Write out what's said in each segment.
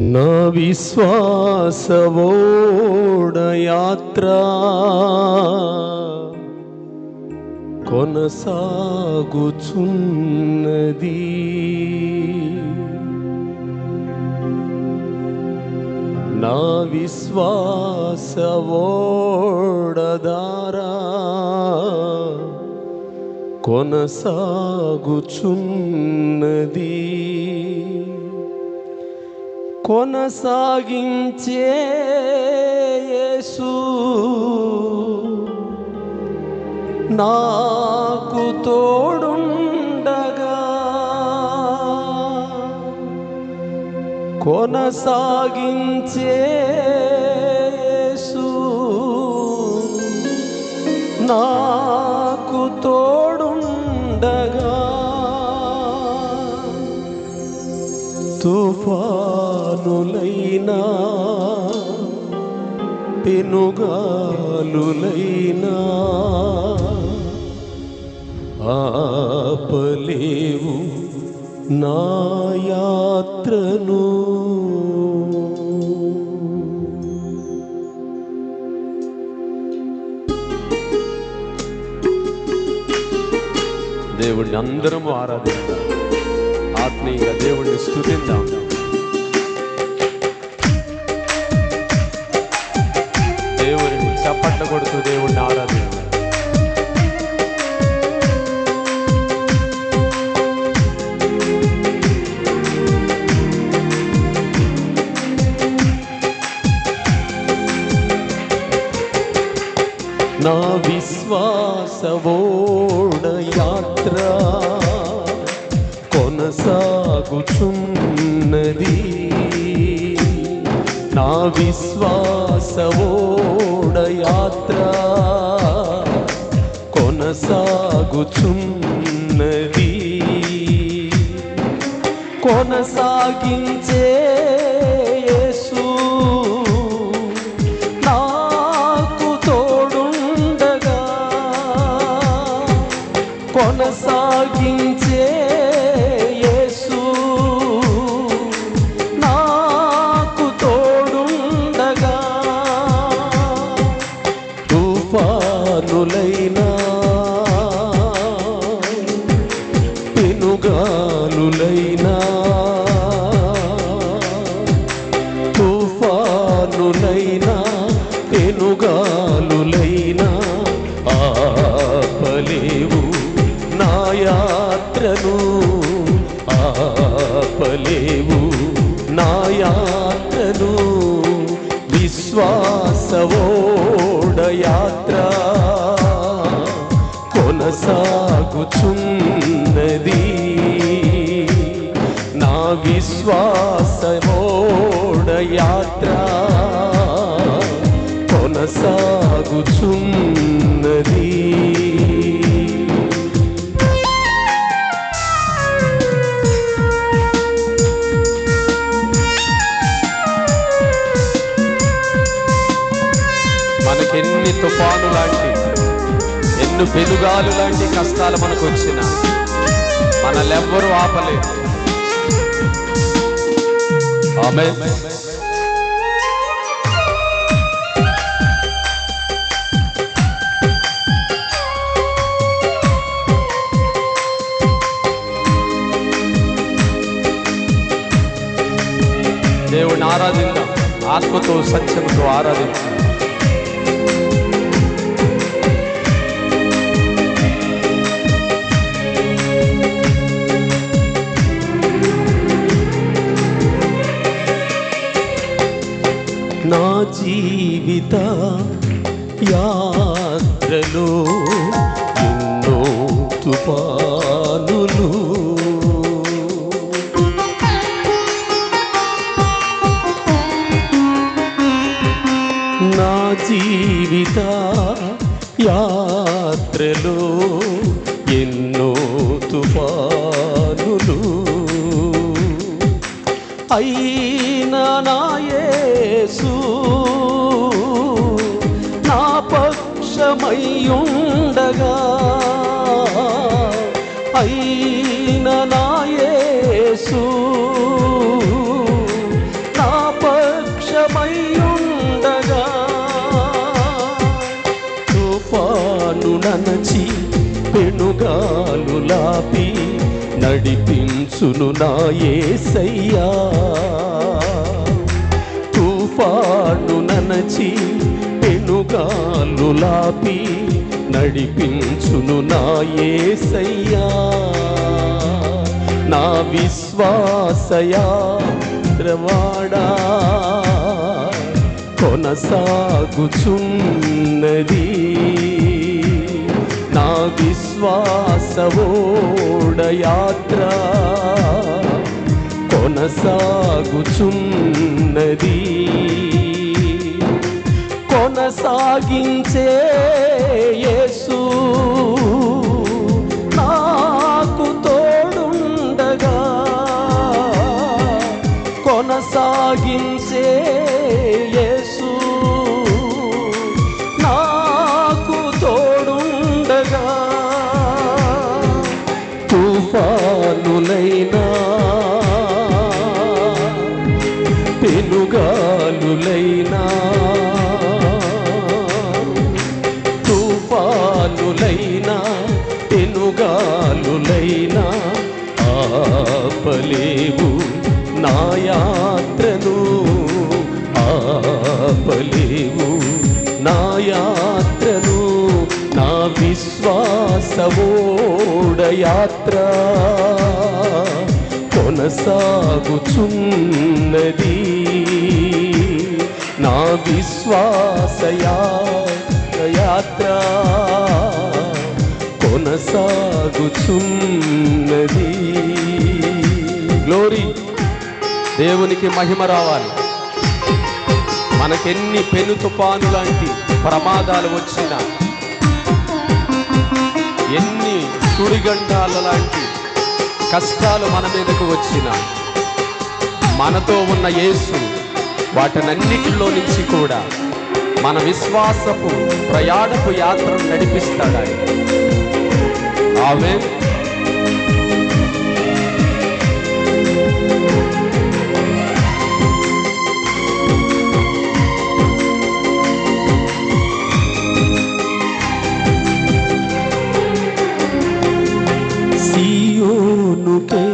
నా విశ్వాసవోడ యాత్ర కొనసాగుచున్నది. నా విశ్వాసవోడదారా కొనసాగుచున్నది. కొనసాగించే యేసు. నాకు తోడుండగా కొనసాగించే యేసు. నాకు తోడుండగా తుఫా తుఫానులైనా పెనుగాలులైనా ఆపలేవు నా యాత్రను. దేవుడిని అందరము ఆరాధిస్తాం ఆత్మీయంగా దేవుడిని స్థుతిద్దాం కొడుతూ దేవుణ్ణి ఆరాధిద్దాం నా విశ్వాసవోడ యాత్ర కొనసాగుచున్నది. నా విశ్వాసవో యాత్ర కొనసాగుచున్నది. కొనసాగించే యేసు నాకు తోడుండగా కొనసాగించే తుఫానులైనా తుఫానులైనా పెనుగాలులైనా ఆపలేవు నా యాత్రను. ఆపలేవు నా యాత్రను. విశ్వాసవోడ యాత్ర కొనసాగుచున్నది. విశ్వాసమోడ యాత్ర కొనసాగుచున్నది. మనకెన్ని తుఫాను లాంటి ఎన్ని పెనుగాలు లాంటి కష్టాలు మనకు వచ్చిన మనలెవ్వరూ ఆపలేదు ఆమె దేవుని ఆరాధిద్దాం ఆత్మతో సత్యముతో ఆరాధిద్దాం నా జీవిత యాత్రలో ఎన్నో తుపానులు. నా జీవిత యాత్రలో ఎన్నో తుపానులు. అయినా నాయసు నా పక్షమయ్యుండగా. అయినా నాయసు నా పక్షమయ్యుండగా. తుఫాను ననచి పెనుగాలు లాపి నడిపించును నా ఏసయ్యా. తుఫాను ననచి పెనుగాలు లాపి నడిపించును నా ఏసయ్యా. నా విశ్వాసయా ద్రవాడా కొనసాగుచున్నది. నా విశ్వాసవోడ యాత్ర కొనసాగుచున్నది. కొనసాగించే యేసు నాకు తోడుండగా. కొనసాగించే తుఫానులైనా పెనుగాలులైనా తుఫానులైనా పెనుగాలులైనా ఆపలేవు నా యాత్రను ఆపలే విశ్వాసవోడ యాత్ర కొనసాగుచున్నది. నా విశ్వాసయాత్ర కొనసాగుచున్నది. గ్లోరీ దేవునికి మహిమ రావాలి. మనకెన్ని పెను తుపాను లాంటి ప్రమాదాలు వచ్చినా ఎన్ని సుడిగండాల లాంటి కష్టాలు మన మీదకు వచ్చినా మనతో ఉన్న యేసు వాటినన్నిటిలో నుంచి కూడా మన విశ్వాసపు ప్రయాణపు యాత్రను నడిపిస్తాడు ఆమె సీయోనుకే నా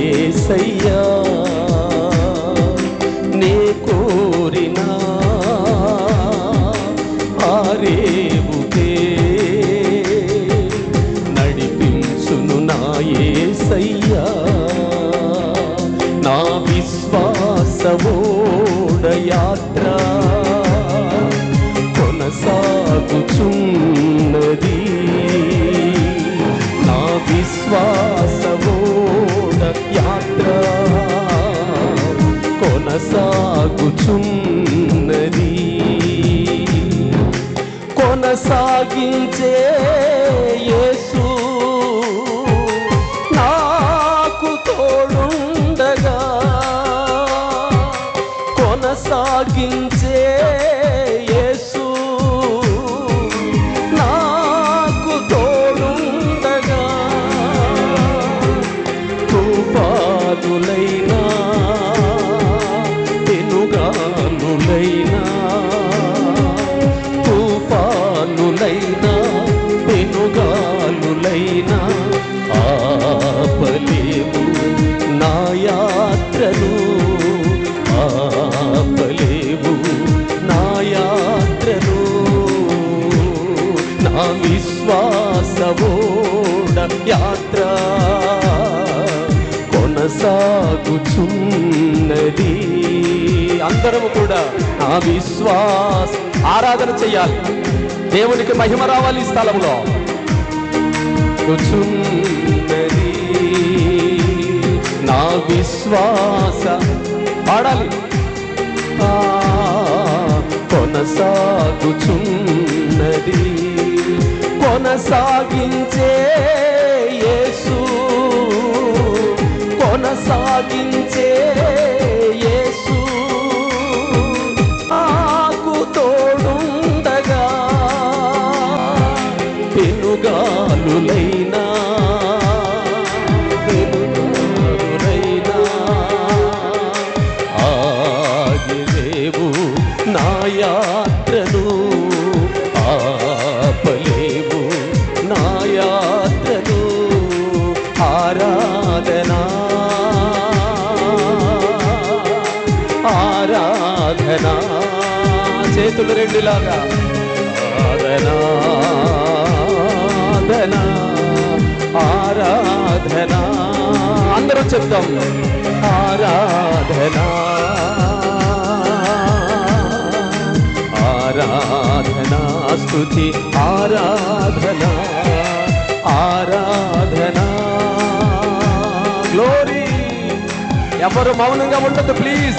నా యేసయ్యా నే కోరినా ఆరేవుకే నడిపించును నా యేసయ్యా నా విశ్వాసమోడ యాత్ర కొనసాగుచున్నది. నా విశ్వాస సాగించే ఆపలేవు నా యాత్రను నా విశ్వాసవోడ యాత్ర. కొనసాగుచున్నది. అందరము కూడా నా విశ్వాస ఆరాధన చెయ్యాలి. దేవునికి మహిమ రావాలి ఈ స్థలంలో కూర్చున్నది. నా విశ్వాస పాడాలి. కొనసాగుచున్నది. కొనసాగించే యేసు. కొనసాగించే ఆరాధనా. ఆరాధనా. చేతులు రెండులాగా. ఆరాధనా. ఆరాధనా. అందరూ చెప్తాం. ఆరాధనా. ఆరాధనా స్తుతి. ఆరాధనా. ఆరాధనా. ఎవరు మౌనంగా ఉండదు ప్లీజ్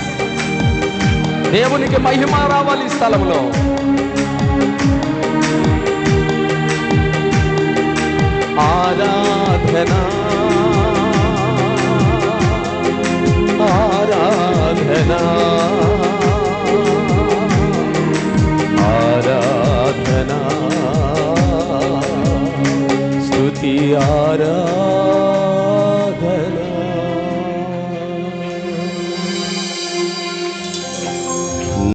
దేవునికి మహిమ రావాలి ఈ స్థలంలో. ఆరాధన. ఆరాధన. ఆరాధన. స్తుతి ఆరా